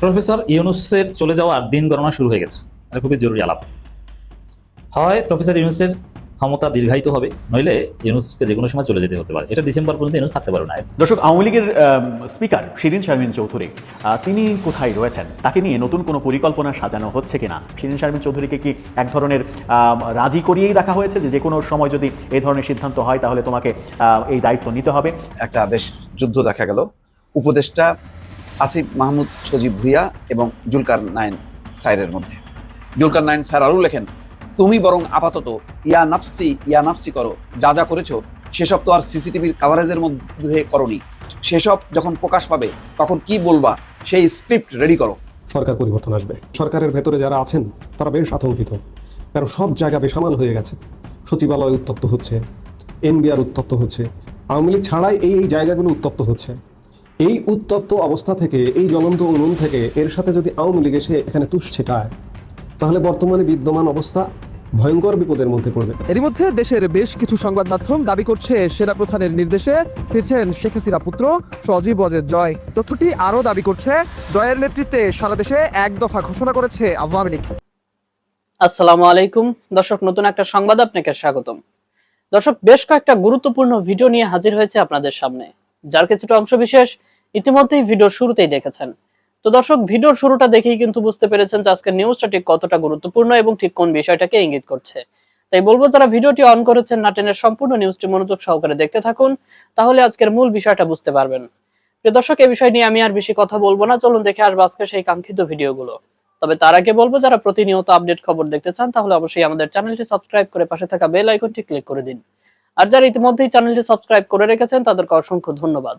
Professor ইউনুসের চলে যাওয়ার দিন গণনা শুরু হয়ে গেছে। এটা খুবই জরুরি আলাপ। হয় প্রফেসর ইউনুসের ক্ষমতা দীর্ঘায়িত হবে নইলে ইউনুসকে যে কোনো সময় চলে যেতে হতে পারে। এটা ডিসেম্বর পর্যন্ত ইউনুস থাকতে পারবে না। দর্শক আওয়ামী লীগের স্পিকার শিরিন শারমিন চৌধুরী আহ, তিনি কোথায় রয়েছেন? তাকে নিয়ে নতুন কোনো পরিকল্পনা সাজানো হচ্ছে কিনা? শিরিন শারমিন চৌধুরীকে কি এক ধরনের আহ, রাজি করিয়েই রাখা হয়েছে যে যে কোনো সময় যদি এই ধরনের সিদ্ধান্ত হয় তাহলে তোমাকে আহ, এই দায়িত্ব নিতে হবে? একটা বেশ যুদ্ধ দেখা গেল। উপদেষ্টা আসিফ মাহমুদ, সজীব ভুইয়া এবং জুলকার নাইন সাইরের মধ্যে। জুলকার নাইন স্যার আরও লেখেন, তুমি বরং আপাতত ইয়া নাফসি ইয়া নাফসি করো। যা যা করেছ, সেসব তো আর সিসিটিভির কাভারেজের মধ্যে করনি। সেসব যখন প্রকাশ পাবে, তখন কি বলবা? সেই স্ক্রিপ্ট রেডি করো। সরকার পরিবর্তন আসবে। সরকারের ভেতরে যারা আছেন, তারা বেশ আতঙ্কিত। কারণ সব জায়গা বেসামাল হয়ে গেছে। সচিবালয় উত্তপ্ত হচ্ছে, এনবিআর উত্তপ্ত হচ্ছে। আওয়ামী লীগ ছাড়াই এই এই জায়গাগুলো উত্তপ্ত হচ্ছে। এই উত্তপ্ত অবস্থা থেকে এই জ্বলন্ত উনুন থেকে এর সাথে যদি আওয়ামী লীগ এসে এখানে তুষ ছেটায় তাহলে বর্তমানে বিদ্যমান অবস্থা ভয়ঙ্কর বিপদের মধ্যে পড়বে। এরই মধ্যে দেশের বেশ কিছু সংবাদ মাধ্যম দাবি করছে সেনা প্রধানের নির্দেশে ফিরছেন শেখ হাসিনা পুত্র সজীব ওয়াজেদ জয়। তথ্যটি আরও দাবি করছে জয়ের নেতৃত্বে সারা দেশে এক দফা ঘোষণা করেছে আওয়ামী লীগ। আসসালামু আলাইকুম। দর্শক নতুন একটা সংবাদ আপনাকে স্বাগতম। দর্শক বেশ কয়েকটা গুরুত্বপূর্ণ ভিডিও নিয়ে হাজির হয়েছে আপনাদের সামনে। যার কিছুটা অংশ বিশেষ ইতিমধ্যেই ভিডিওর শুরুতেই দেখেছেন। তো দর্শক ভিডিওর শুরুটা দেখেই কিন্তু বুঝতে পেরেছেন যে আজকের নিউজটা ঠিক কতটা গুরুত্বপূর্ণ এবং ঠিক কোন বিষয়টাকে ইঙ্গিত করছে। তাই বলব, যারা ভিডিওটি অন করেছেন নাটেনের সম্পূর্ণ নিউজটি মনোযোগ সহকারে দেখতে থাকুন, তাহলে আজকের মূল বিষয়টা বুঝতে পারবেন। প্রিয় দর্শক এই বিষয় নিয়ে আমি আর বেশি কথা বলব না, চলুন দেখে আসব আজকে সেই কাঙ্ক্ষিত ভিডিওগুলো তবে তার আগে বলব, যারা প্রতিনিয়ত আপডেট খবর দেখতে চান, তাহলে অবশ্যই আমাদের চ্যানেলটি সাবস্ক্রাইব করে পাশে থাকা বেল আইকনটি ক্লিক করে দিন। আর যারা ইতিমধ্যেই চ্যানেলটি সাবস্ক্রাইব করে রেখেছেন, তাদেরকে অসংখ্য ধন্যবাদ।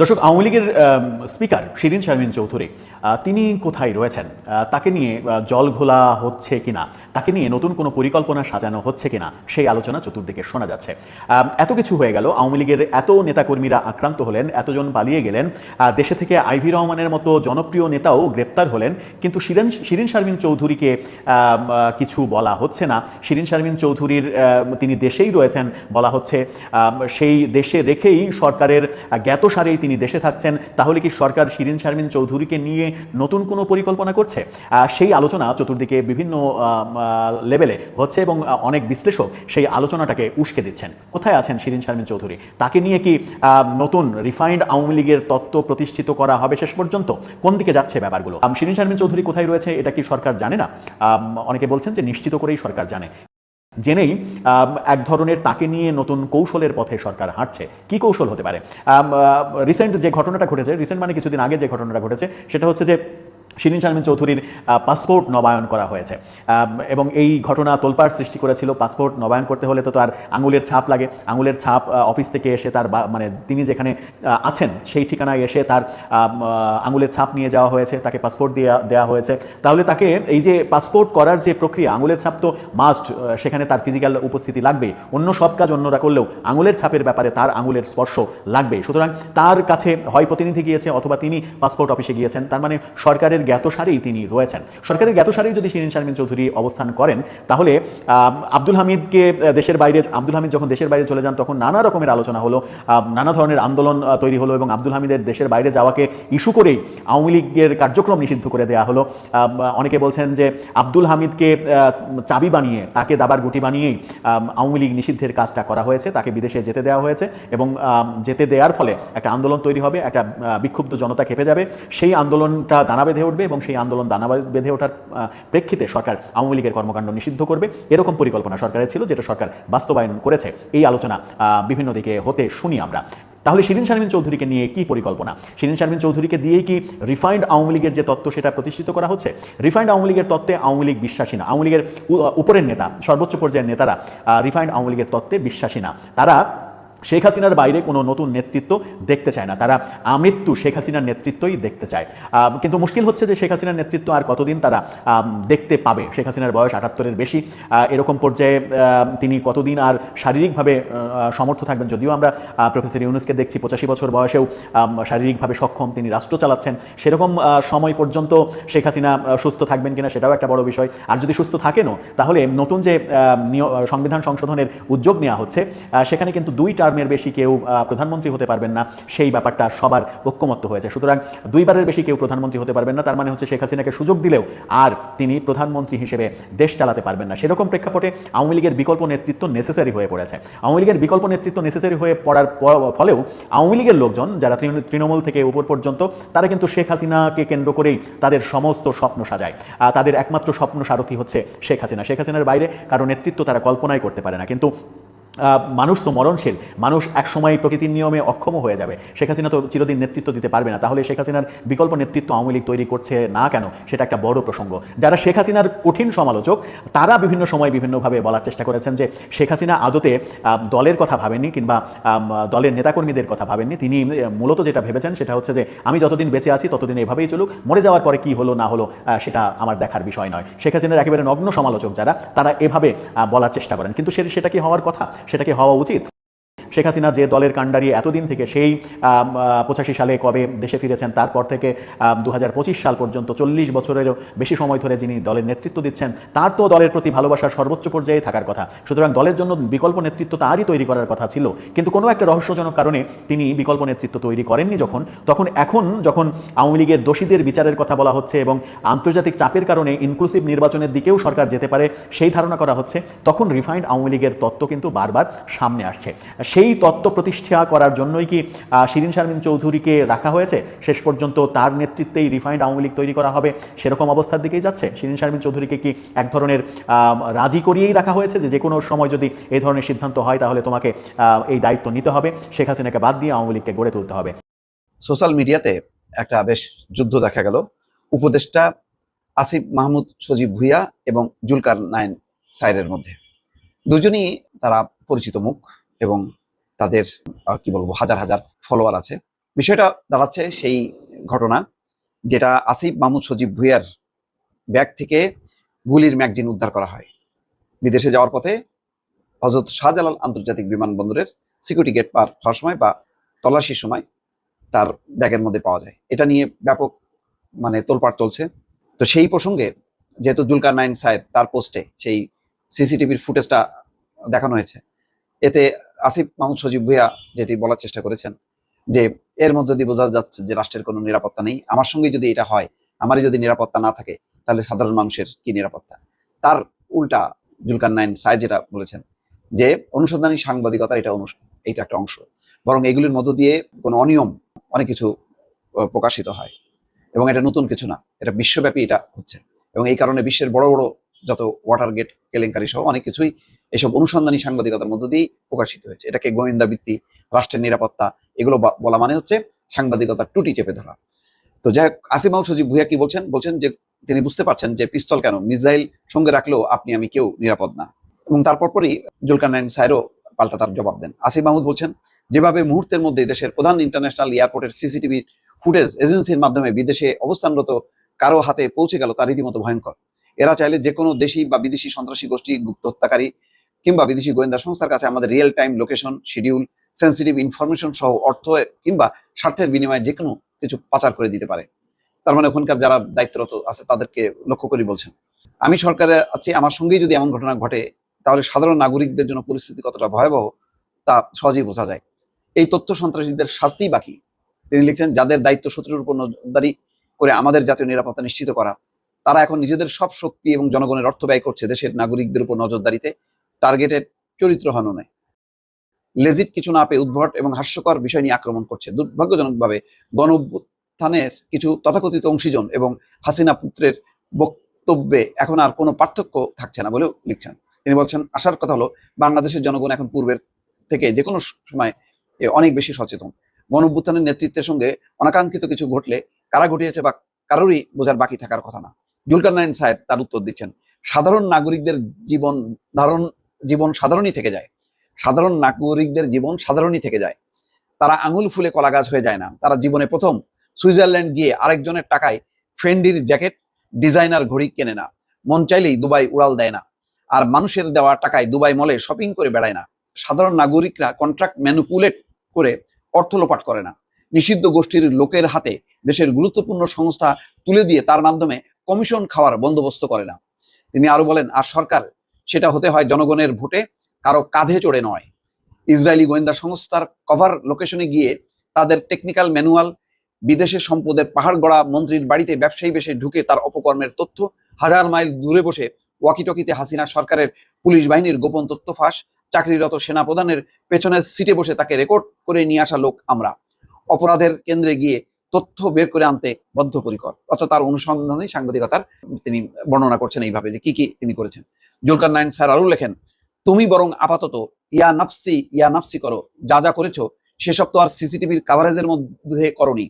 দর্শক, আওয়ামী লীগের স্পিকার শিরিন শারমিন চৌধুরী তিনি কোথায় রয়েছেন? তাকে নিয়ে জল ঘোলা হচ্ছে কিনা? তাকে নিয়ে নতুন কোনো পরিকল্পনা সাজানো হচ্ছে কিনা? সেই আলোচনা চতুর্দিকে শোনা যাচ্ছে। এত কিছু হয়ে গেল। আওয়ামী লীগের এত নেতাকর্মীরা আক্রান্ত হলেন, এতজন পালিয়ে গেলেন। দেশে থেকে আইভি রহমানের মতো জনপ্রিয় নেতাও গ্রেপ্তার হলেন। কিন্তু শিরিন শিরিন শারমিন চৌধুরীকে কিছু বলা হচ্ছে না। শিরিন শারমিন চৌধুরীর তিনি দেশেই রয়েছেন বলা হচ্ছে। সেই দেশে রেখেই সরকারের জ্ঞাতসারেই তিনি দেশে থাকছেন, তাহলে কি সরকার শিরিন শারমিন চৌধুরীকে নিয়ে নতুন কোনো পরিকল্পনা করছে? সেই আলোচনা চতুর্দিকে বিভিন্ন লেভেলে হচ্ছে এবং অনেক বিশ্লেষক সেই আলোচনাটাকে উস্কে দিচ্ছেন। কোথায় আছেন শিরিন শারমিন চৌধুরী? তাকে নিয়ে কি নতুন রিফাইন্ড আওয়ামী লীগের তত্ত্ব প্রতিষ্ঠিত করা হবে শেষ পর্যন্ত? কোন দিকে যাচ্ছে ব্যাপারগুলো? শিরিন শারমিন চৌধুরী কোথায় রয়েছে, এটা কি সরকার জানে না? অনেকে বলছেন যে নিশ্চিত করেই সরকার জানে। জেনেই এক ধরনের তাকে নিয়ে নতুন কৌশলের পথে সরকার হাঁটছে। কি কৌশল হতে পারে? রিসেন্ট যে ঘটনাটা ঘটেছে রিসেন্ট মানে কিছুদিন আগে যে ঘটনাটা ঘটেছে, সেটা হচ্ছে যে শিরিন শারমিন চৌধুরীর পাসপোর্ট নবায়ন করা হয়েছে। এবং এই ঘটনা তোলপাড় সৃষ্টি করেছিল পাসপোর্ট নবায়ন করতে হলে তো তার আঙুলের ছাপ লাগে। আঙুলের ছাপ অফিস থেকে এসে তার মানে তিনি যেখানে আছেন সেই ঠিকানায় এসে তার আঙুলের ছাপ নিয়ে যাওয়া হয়েছে, তাকে পাসপোর্ট দেওয়া দেওয়া হয়েছে। তাহলে তাকে এই যে পাসপোর্ট করার যে প্রক্রিয়া, আঙুলের ছাপ তো মাস্ট সেখানে তার ফিজিক্যাল উপস্থিতি লাগবে অন্য সব কাজ অন্যরা করলেও আঙুলের ছাপের ব্যাপারে তার আঙুলের স্পর্শ লাগবে সুতরাং তার কাছে হয় প্রতিনিধি গিয়েছে অথবা তিনি পাসপোর্ট অফিসে গিয়েছেন। তার মানে সরকারের জ্ঞাতসারেই তিনি রয়েছেন। সরকারের জ্ঞাতসারেই যদি শিরিন শারমিন চৌধুরী অবস্থান করেন, তাহলে আব্দুল হামিদকে দেশের বাইরে, আব্দুল হামিদ যখন দেশের বাইরে চলে যান, তখন নানা রকমের আলোচনা হলো নানা ধরনের আন্দোলন তৈরি হলো এবং আব্দুল হামিদের দেশের বাইরে যাওয়াকে ইস্যু করেই আওয়ামী লীগের কার্যক্রম নিষিদ্ধ করে দেওয়া হলো। অনেকে বলছেন যে আব্দুল হামিদকে চাবি বানিয়ে, তাকে দাবার গুটি বানিয়েই আওয়ামী লীগ নিষিদ্ধের কাজটা করা হয়েছে, তাকে বিদেশে যেতে দেওয়া হয়েছে এবং যেতে দেওয়ার ফলে একটা আন্দোলন তৈরি হবে, একটা বিক্ষুব্ধ জনতা খেপে যাবে। সেই আন্দোলনটা দানা বেঁধে উঠবে। এবং সেই আন্দোলন দানা বেঁধে ওঠার প্রেক্ষিতে সরকার আওয়ামী লীগের কর্মকাণ্ড নিষিদ্ধ করবে। এরকম পরিকল্পনা সরকারের ছিল, যেটা সরকার বাস্তবায়ন করেছে। এই আলোচনা বিভিন্ন দিকে হতে শুনি আমরা। তাহলে শিরিন শারমিন চৌধুরীকে নিয়ে কি পরিকল্পনা? শিরিন শারমিন চৌধুরীকে দিয়ে কি রিফাইন্ড আওয়ামী লীগের যে তত্ত্ব সেটা প্রতিষ্ঠিত করা হচ্ছে? রিফাইন্ড আওয়ামী লীগের তত্ত্বে আওয়ামী লীগ বিশ্বাসী না। আওয়ামী লীগের উপরের নেতা, সর্বোচ্চ পর্যায়ের নেতারা রিফাইন্ড আওয়ামী লীগের তত্ত্বে বিশ্বাসী না। তারা শেখ হাসিনার বাইরে কোনো নতুন নেতৃত্ব দেখতে চায় না। তারা আমৃত্যু শেখ হাসিনার নেতৃত্বই দেখতে চায়। কিন্তু মুশকিল হচ্ছে যে শেখ হাসিনার নেতৃত্ব আর কতদিন তারা দেখতে পাবে? শেখ হাসিনার বয়স আটাত্তরের বেশি। এরকম পর্যায়ে তিনি কতদিন আর শারীরিকভাবে সমর্থ থাকবেন যদিও আমরা প্রফেসর ইউনুসকে দেখছি পঁচাশি বছর বয়সেও শারীরিকভাবে সক্ষম তিনি রাষ্ট্র চালাচ্ছেন। সেরকম সময় পর্যন্ত শেখ হাসিনা সুস্থ থাকবেন কিনা সেটাও একটা বড় বিষয়। আর যদি সুস্থ থাকেনও, তাহলে নতুন যে সংবিধান সংশোধনের উদ্যোগ নেওয়া হচ্ছে সেখানে কিন্তু দুই টার্ম টার্মের বেশি কেউ প্রধানমন্ত্রী হতে পারবেন না, সেই ব্যাপারটা সবার ঐক্যমত্য হয়েছে সুতরাং দুইবারের বেশি কেউ প্রধানমন্ত্রী হতে পারবেন না, তার মানে হচ্ছে শেখ হাসিনাকে সুযোগ দিলেও আর তিনি প্রধানমন্ত্রী হিসেবে দেশ চালাতে পারবেন না। সেরকম প্রেক্ষাপটে আওয়ামী লীগের বিকল্প নেতৃত্ব নেসেসারি হয়ে পড়েছে। আওয়ামী লীগের বিকল্প নেতৃত্ব নেসেসারি হয়ে পড়ার ফলেও আওয়ামী লীগের লোকজন, যারা তৃণমূল থেকে উপর পর্যন্ত, তারা কিন্তু শেখ হাসিনাকে কেন্দ্র করেই তাদের সমস্ত স্বপ্ন সাজায়। তাদের একমাত্র স্বপ্ন সারথি হচ্ছে শেখ হাসিনা। শেখ হাসিনার বাইরে কারও নেতৃত্ব তারা কল্পনাই করতে পারে না। কিন্তু মানুষ তো মরণশীল। মানুষ এক সময় প্রকৃতির নিয়মে অক্ষম হয়ে যাবে। শেখ হাসিনা তো চিরদিন নেতৃত্ব দিতে পারবে না। তাহলে শেখ হাসিনার বিকল্প নেতৃত্ব আওয়ামী লীগ তৈরি করছে না কেন? সেটা একটা বড় প্রসঙ্গ। যারা শেখ হাসিনার কঠিন সমালোচক, তারা বিভিন্ন সময় বিভিন্নভাবে বলার চেষ্টা করেছেন যে শেখ হাসিনা আদতে দলের কথা ভাবেননি কিংবা দলের নেতাকর্মীদের কথা ভাবেননি। তিনি মূলত যেটা ভেবেছেন সেটা হচ্ছে যে, আমি যতদিন বেঁচে আছি, ততদিন এভাবেই চলুক। মরে যাওয়ার পরে কি হলো, না হলো সেটা আমার দেখার বিষয় নয়। শেখ হাসিনার একেবারে নগ্ন সমালোচক যারা, তারা এভাবে বলার চেষ্টা করেন। কিন্তু সেটা কি হওয়ার কথা? সেটা কি হওয়া উচিত? শেখ হাসিনা যে দলের কাণ্ডারি এতদিন থেকে সেই পঁচাশি সালে কবে দেশে ফিরেছেন, তারপর থেকে দু হাজার পঁচিশ সাল পর্যন্ত চল্লিশ বছরেরও বেশি সময় ধরে যিনি দলের নেতৃত্ব দিচ্ছেন, তার তো দলের প্রতি ভালোবাসার সর্বোচ্চ পর্যায়ে থাকার কথা। সুতরাং দলের জন্য বিকল্প নেতৃত্ব তারই তৈরি করার কথা ছিল। কিন্তু কোনো একটা রহস্যজনক কারণে তিনি বিকল্প নেতৃত্ব তৈরি করেননি যখন, তখন এখন যখন আওয়ামী লীগের দোষীদের বিচারের কথা বলা হচ্ছে এবং আন্তর্জাতিক চাপের কারণে ইনক্লুসিভ নির্বাচনের দিকেও সরকার যেতে পারে সেই ধারণা করা হচ্ছে, তখন রিফাইন্ড আওয়ামী লীগের তত্ত্ব কিন্তু বারবার সামনে আসছে। সেই তত্ত্ব প্রতিষ্ঠা করার জন্যই কি শিরিন শারমিন চৌধুরীকে রাখা হয়েছে? শেষ পর্যন্ত তার নেতৃত্বেই রিফাইন্ড আওয়ামী লীগ তৈরি করা হবে। সেরকম অবস্থার দিকেই যাচ্ছে। শিরিন শারমিন চৌধুরীকে কি এক ধরনের রাজি করিয়েই রাখা হয়েছে যে যে কোনো সময় যদি এই ধরনের সিদ্ধান্ত হয় তাহলে তোমাকে এই দায়িত্ব নিতে হবে। শেখ হাসিনাকে বাদ দিয়ে আওয়ামী লীগকে গড়ে তুলতে হবে। সোশ্যাল মিডিয়াতে একটা বেশ যুদ্ধ দেখা গেল। উপদেষ্টা আসিফ মাহমুদ, সজীব ভুইয়া এবং জুলকার নাইন সাইরের মধ্যে। দুজনই তারা পরিচিত মুখ এবং তাদের কি বলব, হাজার হাজার ফলোয়ার আছে। বিষয়টা দাঁড়াচ্ছে সেই ঘটনা যেটা আসিফ মাহমুদ সজীব ভুইয়ার ব্যাগ থেকে গুলির ম্যাগজিন উদ্ধার করা হয়। বিদেশে যাওয়ার পথে হজরত শাহজালাল আন্তর্জাতিক বিমানবন্দরের সিকিউরিটি গেট পার হওয়ার সময় বা তল্লাশির সময় তার ব্যাগের মধ্যে পাওয়া যায়। এটা নিয়ে ব্যাপক মানে তোলপাড় চলছে। তো সেই প্রসঙ্গে যেহেতু জুলকার নাইন সাহেব তার পোস্টে সেই সিসিটিভির ফুটেজটা দেখানো হয়েছে এতে আসিফ মাহমুদ সজীব ভুইয়া যেটি বলার চেষ্টা করেছেন যে, এর মধ্যে দিয়ে বোঝা যাচ্ছে যে রাষ্ট্রের কোনো নিরাপত্তা নেই। আমার সঙ্গে যদি এটা হয়, আমারই যদি নিরাপত্তা না থাকে, তাহলে সাধারণ মানুষের কি নিরাপত্তা? তার উল্টা জুলকার নাইন সাহেব যেটা বলেছেন যে, অনুসন্ধানী সাংবাদিকতা এটা এইটা একটা অংশ। বরং এগুলির মধ্য দিয়ে কোনো অনিয়ম অনেক কিছু প্রকাশিত হয়। এবং এটা নতুন কিছু না, এটা বিশ্বব্যাপী এটা হচ্ছে। এবং এই কারণে বিশ্বের বড় বড় যত ওয়াটার গেট কেলেঙ্কারি সহ অনেক কিছুই এসব অনুসন্ধানী সাংবাদিকতার মধ্য দিয়েই প্রকাশিত হয়েছে। এটাকে গোয়েন্দা বৃত্তি রাষ্ট্রের নিরাপত্তা, এগুলো বলা মানে হচ্ছে সাংবাদিকতার টুটি চেপে ধরা। তো যাই হোক, আসিম সজীব ভুইয়া কি বলছেন? বলছেন যে তিনি বুঝতে পারছেন যে পিস্তল কেন? মিসাইল সঙ্গে রাখলেও আপনি, আমি কেউ নিরাপদ না। এবং তারপর পরই জুলকার নাইন সাহেরও পাল্টা তার জবাব দেন। আসিম মাহমুদ বলছেন, যেভাবে মুহূর্তের মধ্যে দেশের প্রধান ইন্টারন্যাশনাল এয়ারপোর্টের সিসিটিভি ফুটেজ এজেন্সির মাধ্যমে বিদেশে অবস্থানরত কারও হাতে পৌঁছে গেল তা রীতিমতো ভয়ঙ্কর। এরা চাইলে যে কোনো দেশি বা বিদেশি সন্ত্রাসী গোষ্ঠী গুপ্ত হত্যাকারী কিংবা বিদেশি গোয়েন্দা সংস্থার কাছে আমাদের real time location schedule sensitive information সহ অর্থ কিংবা স্বার্থের বিনিময়ে যে কোনো কিছু পাচার করে দিতে পারে। তার মানে ওখানকার যারা দায়িত্বরত আছে তাদেরকে লক্ষ্য করে বলছেন। আমি সরকারে আছি, আমার সঙ্গেই যদি এমন ঘটনা ঘটে, তাহলে সাধারণ নাগরিকদের জন্য পরিস্থিতি কতটা ভয়াবহ তা সহজেই বোঝা যায়। এই তথ্য সন্ত্রাসীদের শাস্তি বাকি? তিনি লিখছেন, যাদের দায়িত্ব শত্রুর উপর নজরদারি করে আমাদের জাতীয় নিরাপত্তা নিশ্চিত করা তারা এখন নিজেদের সব শক্তি এবং জনগণের অর্থ ব্যয় করছে দেশের নাগরিকদের উপর নজরদারিতে টার্গেটের চরিত্র হননে। লেজিট কিছু না পেয়ে উদ্ভট এবং হাস্যকর বিষয় নিয়ে আক্রমণ করছে। দুর্ভাগ্যজনকভাবে গণ অভ্যুত্থানের কিছু তথাকথিত অংশীজন এবং হাসিনা পুত্রের বক্তব্যে এখন আর কোনো পার্থক্য থাকছে না বলেও লিখছেন। তিনি বলছেন আসার কথা হলো, বাংলাদেশের জনগণ এখন পূর্বের থেকে যে কোনো সময় অনেক বেশি সচেতন। গণ নেতৃত্বের সঙ্গে অনাকাঙ্ক্ষিত কিছু ঘটলে কারা ঘটিয়েছে বা কারোরই বোঝার বাকি থাকার কথা না। জুলকার নাইন সাহেব তার উত্তর দিচ্ছেন। সাধারণ নাগরিকদের জীবন ধারণ, জীবন সাধারণই থেকে যায়। সাধারণ নাগরিকদের জীবন সাধারণই থেকে যায়। তারা আঙুল ফুলে কলা গাছ হয়ে যায় না। তারা জীবনে প্রথম সুইজারল্যান্ড গিয়ে আরেকজনের টাকায় ফ্রেন্ডির জ্যাকেট, ডিজাইনার ঘড়ি কেনে না। মন চাইলেই দুবাই উড়াল দেয় না। আর মানুষের দেওয়া টাকায় দুবাই মলে শপিং করে বেড়ায় না। সাধারণ নাগরিকরা কন্ট্রাক্ট ম্যানুপুলেট করে অর্থ লোপাট করে না। নিষিদ্ধ গোষ্ঠীর লোকের হাতে দেশের গুরুত্বপূর্ণ সংস্থা তুলে দিয়ে তার মাধ্যমে কমিশন খাওয়ার বন্দোবস্ত করে না। তিনি আরও বলেন, আর সরকার, সেটা হতে হয় জনগণের ভোটে, কারও কাঁধে চড়ে নয়। ইসরায়েলি গোয়েন্দা সংস্থার কভার লোকেশনে গিয়ে তাদের টেকনিক্যাল ম্যানুয়াল বিদেশের সম্পদের পাহাড় গড়া মন্ত্রীর বাড়িতে ব্যবসায়ী বেশে ঢুকে তার অপকর্মের তথ্য, হাজার মাইল দূরে বসে ওয়াকিটকিতে হাসিনা সরকারের পুলিশ বাহিনীর গোপন তথ্য ফাঁস, চাকরিরত সেনাপ্রধানের পেছনের সিটে বসে তাকে রেকর্ড করে নিয়ে আসা লোক আমরা। অপরাধের কেন্দ্রে গিয়ে তথ্য বের করে আনতে বদ্ধপরিকর। অর্থাৎ তার অনুসন্ধানে সাংবাদিকতার তিনি বর্ণনা করছেন এইভাবে যে কি কি তিনি করেছেন। জুলকার নাইন স্যার আরও লেখেন, তুমি বরং আপাতত ইয়া নাফসি ইয়া নাফসি করো, যা যা করেছ, সেসব তো আর সিসিটিভির কাভারেজের মধ্যে করনি।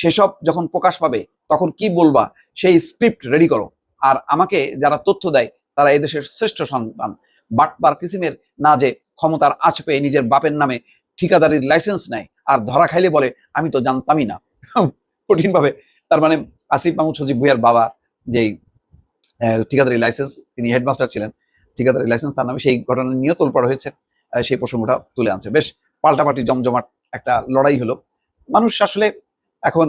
সেসব যখন প্রকাশ পাবে, তখন কি বলবা? সেই স্ক্রিপ্ট রেডি করো। আর আমাকে যারা তথ্য দেয়, তারা এদেশের শ্রেষ্ঠ সন্তান। বাটবার কিসিমের না যে ক্ষমতার আঁচ পেয়ে নিজের বাপের নামে ঠিকাদারির লাইসেন্স নেয়, আর ধরা খাইলে বলে, আমি তো জানতামই না। কঠিনভাবে। তার মানে আসিফ মাহমুদ সজিব ভুইয়ার বাবা, যেই ঠিকাদারি লাইসেন্স তিনি হেডমাস্টার ছিলেন, ঠিকাদারি লাইসেন্স তার নামে সেই ঘটনা নিয়ে তোলপাড় হয়েছে সেই প্রসঙ্গটা তুলে আনছে। বেশ পাল্টাপাল্টি জমজমাট একটা লড়াই হলো। মানুষ আসলে এখন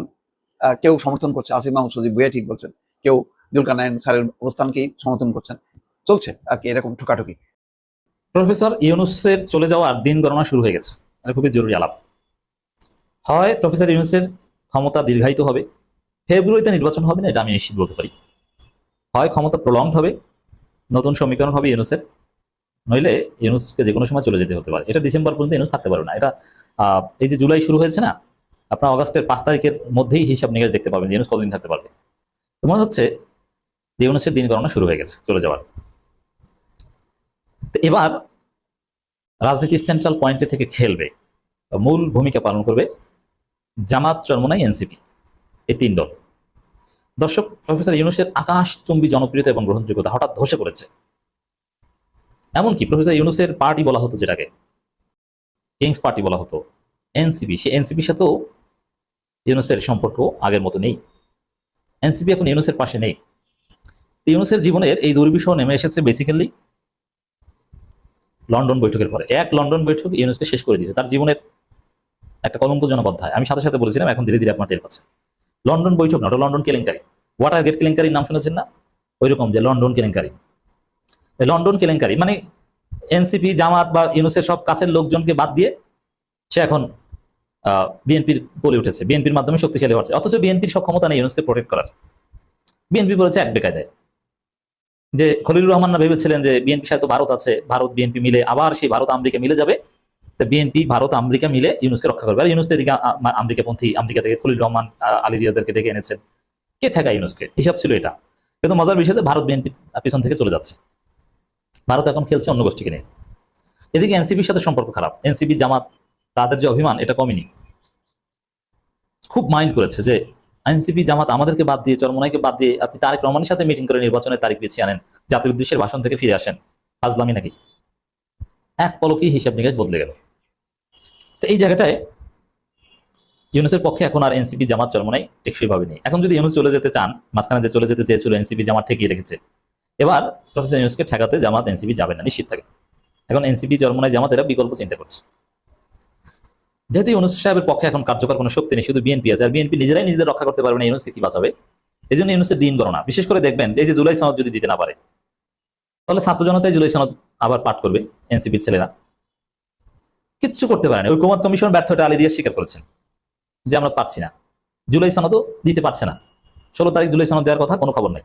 কেউ সমর্থন করছে, আসিফ মাহমুদ সজিব ভুইয়া ঠিক বলছেন, কেউ জুলকার নাইন স্যারের অবস্থানকেই সমর্থন করছেন। চলছে আর কি, এরকম ঠোকাঠুকি। প্রফেসর ইউনুসের চলে যাওয়ার দিন গণনা শুরু হয়ে গেছে খুবই জরুরি আলাপ। হয় প্রফেসর ইউনুসের ক্ষমতা দীর্ঘায়িত হবে। ফেব্রুয়ারিতে নির্বাচন হবে না, এটা আমি নিশ্চিত বলতে পারি। হয় ক্ষমতা প্রলংড হবে, নতুন সমীকরণ হবে ইউনুসের, নইলে ইউনুসকে যে কোনো সময় চলে যেতে হতে পারে। এটা ডিসেম্বর পর্যন্ত ইউনুস থাকতে পারবে না। এটা এই যে জুলাই শুরু হয়েছে না, আপনার অগাস্টের পাঁচ তারিখের মধ্যেই হিসাব নিকাশ দেখতে পাবেন ইউনুস কতদিন থাকতে পারবে। তো মনে হচ্ছে যে ইউনুসের দিন গণনা শুরু হয়ে গেছে, চলে যাওয়ার। তো এবার রাজনীতির সেন্ট্রাল পয়েন্টে থেকে খেলবে মূল ভূমিকা পালন করবে জামাত চরমনাই এনসিপি, এই তিন দল। দর্শক, প্রফেসর ইউনুসের আকাশচুম্বী জনপ্রিয়তা এবং গ্রহণযোগ্যতা হঠাৎ ধসে পড়েছে। এমনকি প্রফেসর ইউনুসের পার্টি বলা হতো যেটাকে, কিংস পার্টি বলা হতো, এনসিপি। সে এনসিপির সাথেও ইউনুসের সম্পর্ক আগের মতো নেই। এনসিপি এখন ইউনুসের পাশে নেই। ইউনুসের জীবনের এই দুর্বিষহ নেমে এসেছে বেসিক্যালি লন্ডন বৈঠকের পরে। এক লন্ডন বৈঠক ইউনুসকে শেষ করে দিয়েছে। তার জীবনের একটা কলঙ্কজনক অধ্যায়। আমি সাথে সাথে বলেছিলাম, এখন ধীরে ধীরে আপনার টের পাচ্ছে লন্ডন বৈঠক না, ওটা লন্ডন কেলেঙ্কারি। ওয়াটার গেট কেলেঙ্কারির নাম শুনেছেন না? ওইরকম যে লন্ডন কেলেঙ্কারি। লন্ডন কেলেঙ্কারি মানে এনসিপি, জামাত বা ইউনুসের সব কাছের লোকজনকে বাদ দিয়ে সে এখন বিএনপির কোলে উঠেছে। বিএনপির মাধ্যমে শক্তিশালী হচ্ছে অথচ বিএনপির সব ক্ষমতা নেই ইউনুসকে প্রোটেক্ট করার। বিএনপি বলেছে এক বেকায়দায়। যে খলিলুর রহমানরা ভেবেছিলেন যে বিএনপি সাথে ভারত আছে, ভারত বিএনপি মিলে আবার সেই ভারত আমেরিকা মিলে যাবে। বিএনপি ভারত, আমেরিকা মিলে ইউনুসকে রক্ষা করবে। আর ইউনুস এদিকে আমেরিকাপন্থী, আমেরিকা থেকে খলিল রহমান আলী রিয়াদেরকে ডেকে এনেছেন। কে ঠেকায় ইউনুসকে? হিসাব ছিল এটা। কিন্তু মজার বিষয় যে ভারত বিএনপি পিছন থেকে চলে যাচ্ছে। ভারত এখন খেলছে অন্য গোষ্ঠীকে নিয়ে। এদিকে এনসিপির সাথে সম্পর্ক খারাপ। এনসিপি জামাত, তাদের যে অভিমান, এটা কমেনি। খুব মাইন্ড করেছে যে এনসিপি জামাত আমাদেরকে বাদ দিয়ে, চরমনাইকে বাদ দিয়ে আপনি তারেক রহমানের সাথে মিটিং করে নির্বাচনের তারিখ পিছিয়ে আনেন, জাতির উদ্দেশ্যের ভাষণ থেকে ফিরে আসেন। ফাজলামি নাকি? এক পলকেই হিসাব নিকাশ বদলে গেল। তো এই জায়গাটায় ইউনুসের পক্ষে এখন আর এনসিপি জামাত চরমনাই টেকসই ভাবে নেই। এখন যদি ইউনুস চলে যেতে চান, মাঝখানে যে চলে যেতে চেয়েছিল, এনসিপি জামাত ঠেকিয়ে রেখেছে, এবার প্রফেসর ইউনুসকে ঠেকাতে জামাত এনসিপি যাবে না, নিশ্চিত থাকে। এখন এনসিপি চরমনাই জামাত এরা বিকল্প চিন্তা করছে। যেহেতু ইউনুস সাহেবের পক্ষে এখন কার্যকর কোনো শক্তি নেই, শুধু বিএনপি আছে, আর বিএনপি নিজেরাই নিজেদের রক্ষা করতে পারবে না ইউনুসকে কি বাঁচাবে? এই জন্য ইউনুসের দিন গণনা। বিশেষ করে দেখবেন যে এই যে জুলাই সনদ যদি দিতে না পারে, তাহলে ছাত্র জনতাই জুলাই সনদ আবার পাঠ করবে, এনসিপির ছেলেরা। কিচ্ছু করতে পারে না। ওই কুমার কমিশন ব্যর্থতা আলী দিয়ে স্বীকার করেছেন যে আমরা পাচ্ছি না। জুলাই সনদও দিতে পারছে না। ষোলো তারিখ জুলাই সনদ দেওয়ার কথা কোনো খবর নেই।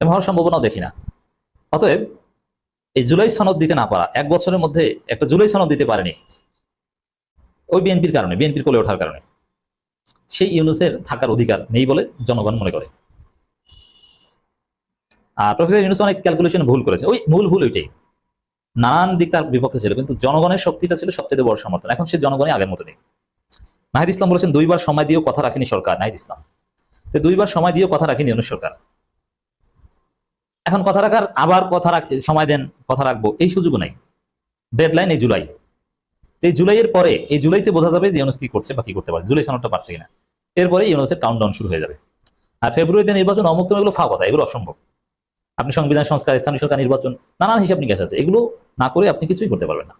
এবং হওয়ার সম্ভাবনাও দেখি না। অতএব এই জুলাই সনদ দিতে না পারা, এক বছরের মধ্যে একটা জুলাই সনদ দিতে পারেনি ওই বিএনপির কারণে, বিএনপির কোলে ওঠার কারণে। সেই ইউনুসের থাকার অধিকার নেই বলে জনগণ মনে করে। আর প্রফেসর ইউনুস অনেক ক্যালকুলেশন ভুল করেছে। ওই মূল ভুল ওইটাই। নানান দিক তার বিপক্ষে ছিল, কিন্তু জনগণের শক্তিটা ছিল সবচেয়ে বড় সমর্থন এখন সে জনগণই আগের মতো নেই। নাহিদ ইসলাম বলেছেন, দুইবার সময় দিয়েও কথা রাখেনি সরকার। নাহিদ ইসলাম। তো দুইবার সময় দিয়েও কথা রাখেনি ইউনুস সরকার। এখন কথা রাখার, আবার কথা রাখ সময় দেন, কথা রাখব, এই সুযোগও নাই। ডেডলাইন এই জুলাই। এই জুলাইয়ের পরে, এই জুলাইতে বোঝা যাবে যে ইউনুস কি করছে বা কি করতে পারে। জুলাই সনদটা পারছে কিনা। এরপরে ইউনুসের কাউন্ট ডাউন শুরু হয়ে যাবে। আর ফেব্রুয়ারিতে নির্বাচন অমুক্ত এগুলো ফা কথা, এগুলো অসম্ভব। আপনি সংবিধান, সংস্কার, স্থানীয় সরকার, নির্বাচন, নানান হিসাব নিকাশ আছে। এগুলো না করে আপনি কিছুই করতে পারবেন না।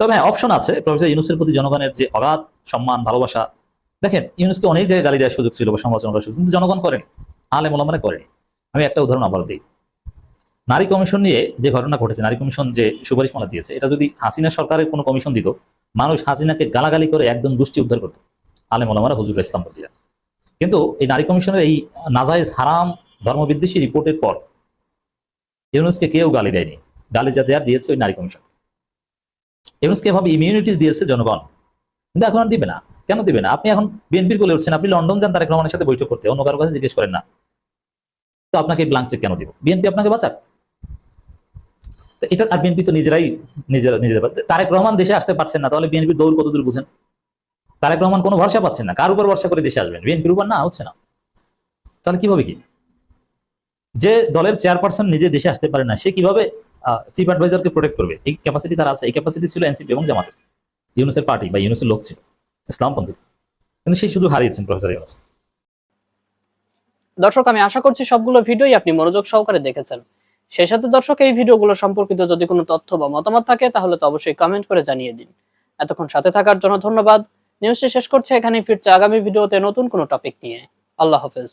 তবে হ্যাঁ অপশন আছে। প্রফেসর ইউনুসের প্রতি জনগণের যে অগাধ সম্মান, ভালোবাসা, দেখেন, ইউনুসকে অনেক জায়গায় গালি দেওয়ার সুযোগ ছিল বা সমালোচনা করার সুযোগ, কিন্তু জনগণ করেনি। আলে মোলামানে করেনি। আমি একটা উদাহরণ আবার দিই। নারী কমিশন নিয়ে যে ঘটনা ঘটেছে, নারী কমিশন যে সুপারিশ সুপারিশমালা দিয়েছে, এটা যদি হাসিনা সরকারের কোনো কমিশন দিত, মানুষ হাসিনাকে গালাগালি করে একদম গোষ্ঠী উদ্ধার করতো। আলেম ওলামারা হুজুর ইসলামপন্থীরা কিন্তু এই নারী কমিশনের এই নাজাইজ হারাম ধর্মবিদ্বেষী রিপোর্টের পর ইউনুসকে কেউ গালি দেয়নি। গালি যা দেয়ার দিয়েছে ওই নারী কমিশন। ইউনুসকে এভাবে ইমিউনিটিস দিয়েছে জনগণ। কিন্তু এখন আর দিবে না। কেন দিবে না? আপনি এখন বিএনপির কোলে উঠছেন, আপনি লন্ডন যান, তারেক রহমানের সাথে বৈঠক করতে, অন্য কারও কাছে জিজ্ঞেস করেন না। তো আপনাকে ব্লাঙ্ক চেক কেন দিব? বিএনপি আপনাকে বাঁচাক। তো এটা আর বিএনপি তো নিজেরাই, নিজেরা নিজেদের তারেক রহমান দেশে আসতে পারছেন না, তাহলে বিএনপির দৌড় কতদূর বুঝেন? তারেক রহমান কোনো ভরসা পাচ্ছেন না। কার উপর ভরসা করে দেশে আসবেন? বিএনপির উপর না, হচ্ছে না। তাহলে কীভাবে কি? যে দলের চেয়ারপারসন নিজে দেশে আসতে পারে না, সে কীভাবে চিফ অ্যাডভাইজারকে প্রোটেক্ট করবে? এই ক্যাপাসিটি তার আছে, এই ক্যাপাসিটি ছিল এনসিপি এবং জামাতের, ইউনুসের পার্টি বা ইউনুসের লোক ছিল ইসলামপন্থী কিন্তু সেই সুযোগ হারিয়েছেন প্রফেসর ইউনুস। দর্শক, আমি আশা করছি সবগুলো ভিডিওই আপনি মনোযোগ সহকারে দেখেছেন। সেই সাথে দর্শক, এই ভিডিওগুলো সম্পর্কিত যদি কোনো তথ্য বা মতামত থাকে, তাহলে তো অবশ্যই কমেন্ট করে জানিয়ে দিন। এতক্ষণ সাথে থাকার জন্য ধন্যবাদ। নিউজটি শেষ করছে, এখানেই ফিরছে আগামী ভিডিওতে নতুন কোনো টপিক নিয়ে। আল্লাহ হাফেজ।